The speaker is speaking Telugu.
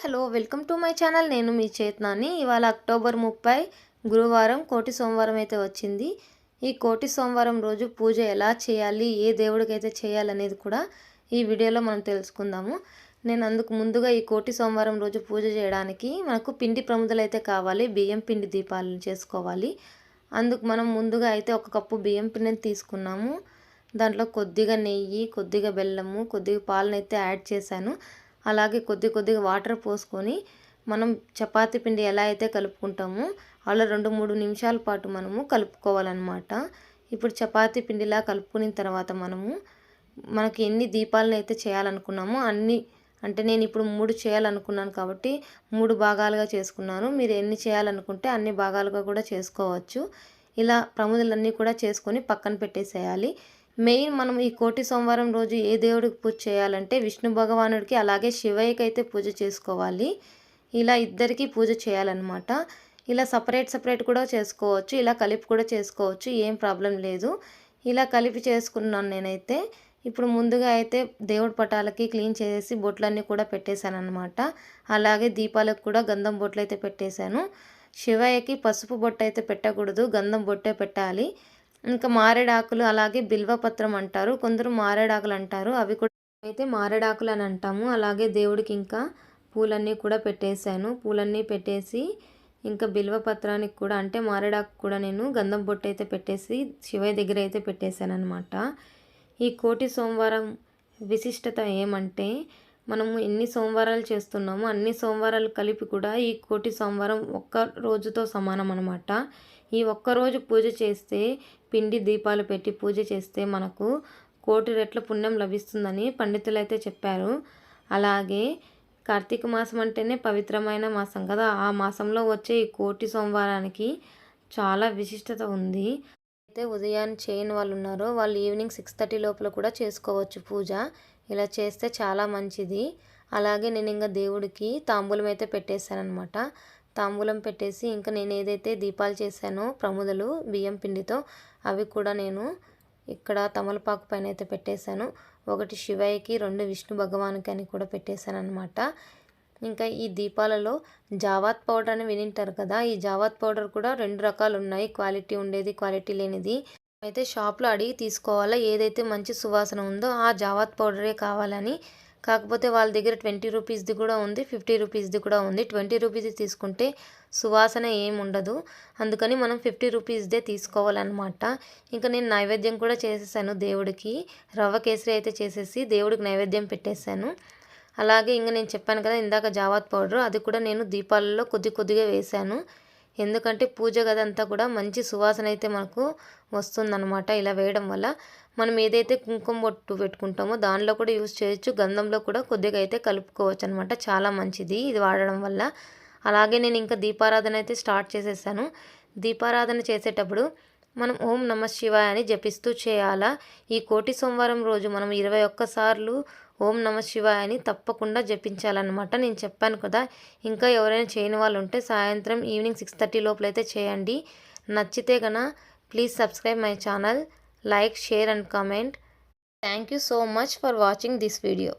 Hello welcome to my channel. నేను మీ చేతనాని. ఇవాళ అక్టోబర్ ముప్పై గురువారం కోటి సోమవారం అయితే వచ్చింది. ఈ కోటి సోమవారం రోజు పూజ ఎలా చేయాలి ఏ దేవుడికి అయితే చేయాలనేది కూడా ఈ వీడియోలో మనం తెలుసుకుందాము. నేను అందుకు ముందుగా ఈ కోటి సోమవారం రోజు పూజ చేయడానికి మనకు పిండి ప్రముదలు అయితే కావాలి. బియ్యం పిండి దీపాలను చేసుకోవాలి. అందుకు మనం ముందుగా అయితే ఒక కప్పు బియ్యం పిండిని తీసుకున్నాము. దాంట్లో కొద్దిగా నెయ్యి కొద్దిగా బెల్లము కొద్దిగా పాలనైతే యాడ్ చేశాను. అలాగే కొద్ది కొద్దిగా వాటర్ పోసుకొని మనం చపాతీ పిండి ఎలా అయితే కలుపుకుంటామో అలా రెండు మూడు నిమిషాల పాటు మనము కలుపుకోవాలన్నమాట. ఇప్పుడు చపాతీ పిండిలా కలుపుకున్న తర్వాత మనము మనకి ఎన్ని దీపాలను అయితే చేయాలనుకున్నామో అన్ని అంటే నేను ఇప్పుడు మూడు చేయాలనుకున్నాను కాబట్టి మూడు భాగాలుగా చేసుకున్నాను. మీరు ఎన్ని చేయాలనుకుంటే అన్ని భాగాలుగా కూడా చేసుకోవచ్చు. ఇలా ప్రముదలన్నీ కూడా చేసుకొని పక్కన పెట్టేసేయాలి. మెయిన్ మనం ఈ కోటి సోమవారం రోజు ఏ దేవుడికి పూజ చేయాలంటే విష్ణు భగవానుడికి అలాగే శివయ్యకి అయితే పూజ చేసుకోవాలి. ఇలా ఇద్దరికి పూజ చేయాలన్నమాట. ఇలా సపరేట్ సపరేట్ కూడా చేసుకోవచ్చు ఇలా కలిపి కూడా చేసుకోవచ్చు ఏం ప్రాబ్లం లేదు. ఇలా కలిపి చేసుకున్నాను నేనైతే. ఇప్పుడు ముందుగా అయితే దేవుడి పటాలకి క్లీన్ చేసి బొట్లన్నీ కూడా పెట్టేశాను అనమాట అలాగే దీపాలకు కూడా గంధం బొట్లు అయితే పెట్టేశాను. శివయ్యకి పసుపు బొట్టు అయితే పెట్టకూడదు గంధం బొట్టే పెట్టాలి. ఇంకా మారేడాకులు అలాగే బిల్వపత్రం అంటారు. కొందరు మారేడాకులు అంటారు. అవి కూడా అయితే మారేడాకులు అని అంటాము. అలాగే దేవుడికి ఇంకా పూలన్నీ కూడా పెట్టేశాను. పూలన్నీ పెట్టేసి ఇంకా బిల్వపత్రానికి కూడా అంటే మారేడాకు కూడా నేను గంధం బొట్టు అయితే పెట్టేసి శివయ్య దగ్గర అయితే పెట్టేశాను అనమాట ఈ కోటి సోమవారం విశిష్టత ఏమంటే మనము ఎన్ని సోమవారాలు చేస్తున్నామో అన్ని సోమవారాలు కలిపి కూడా ఈ కోటి సోమవారం ఒక్క రోజుతో సమానం అనమాట ఈ ఒక్కరోజు పూజ చేస్తే పిండి దీపాలు పెట్టి పూజ చేస్తే మనకు కోటి రెట్ల పుణ్యం లభిస్తుందని పండితులు అయితే చెప్పారు. అలాగే కార్తీక మాసం అంటేనే పవిత్రమైన మాసం కదా. ఆ మాసంలో వచ్చే ఈ కోటి సోమవారానికి చాలా విశిష్టత ఉంది. అయితే ఉదయాన్ని చేయని వాళ్ళు ఉన్నారో వాళ్ళు ఈవినింగ్ సిక్స్ థర్టీ లోపల కూడా చేసుకోవచ్చు పూజ. ఇలా చేస్తే చాలా మంచిది. అలాగే నేను ఇంకా దేవుడికి తాంబూలం అయితే పెట్టేశానమాట తాంబూలం పెట్టేసి ఇంకా నేను ఏదైతే దీపాలు చేశానో ప్రముదలు బియ్యం పిండితో అవి కూడా నేను ఇక్కడ తమలపాకు పైన అయితే పెట్టేశాను. ఒకటి శివయ్యకి రెండు విష్ణు భగవానికి అని కూడా పెట్టేశాను అనమాట ఇంకా ఈ దీపాలలో జావాత్ పౌడర్ అని వినింటారు కదా ఈ జావాత్ పౌడర్ కూడా రెండు రకాలు ఉన్నాయి. క్వాలిటీ ఉండేది క్వాలిటీ లేనిది. అయితే షాప్లో అడిగి తీసుకోవాలా ఏదైతే మంచి సువాసన ఉందో ఆ జావాత్ పౌడరే కావాలని కాకపోతే వాళ్ళ దగ్గర ట్వంటీ రూపీస్ది కూడా ఉంది ఫిఫ్టీ రూపీస్ది కూడా ఉంది. ట్వంటీ రూపీస్ది తీసుకుంటే సువాసన ఏముండదు ఉండదు. అందుకని మనం ఫిఫ్టీ రూపీస్దే తీసుకోవాలన్నమాట. ఇంకా నేను నైవేద్యం కూడా చేసేసాను దేవుడికి. రవ్వ కేసరి అయితే చేసేసి దేవుడికి నైవేద్యం పెట్టేశాను. అలాగే ఇంకా నేను చెప్పాను కదా ఇందాక జావాత్ పౌడర్ అది కూడా నేను దీపాలలో కొద్ది కొద్దిగా వేశాను. ఎందుకంటే పూజ గదంతా కూడా మంచి సువాసన అయితే మనకు వస్తుందన్నమాట ఇలా వేయడం వల్ల. మనం ఏదైతే కుంకుమ బొట్టు పెట్టుకుంటామో దానిలో కూడా యూజ్ చేయొచ్చు. గంధంలో కూడా కొద్దిగా అయితే కలుపుకోవచ్చు అనమాట చాలా మంచిది ఇది వాడడం వల్ల. అలాగే నేను ఇంకా దీపారాధన అయితే స్టార్ట్ చేసేసాను. దీపారాధన చేసేటప్పుడు మనం ఓం నమ శివాయ అని జపిస్తూ చేయాలా? ఈ కోటి సోమవారం రోజు మనం ఇరవై ఒక్కసార్లు ఓం నమ శివాయ అని తప్పకుండా జపించాలన్నమాట. నేను చెప్పాను కదా ఇంకా ఎవరైనా చేయని వాళ్ళు ఉంటే సాయంత్రం ఈవినింగ్ సిక్స్ థర్టీ లోపలైతే చేయండి. నచ్చితే గన please subscribe my channel like share and comment. Thank you so much for watching this video.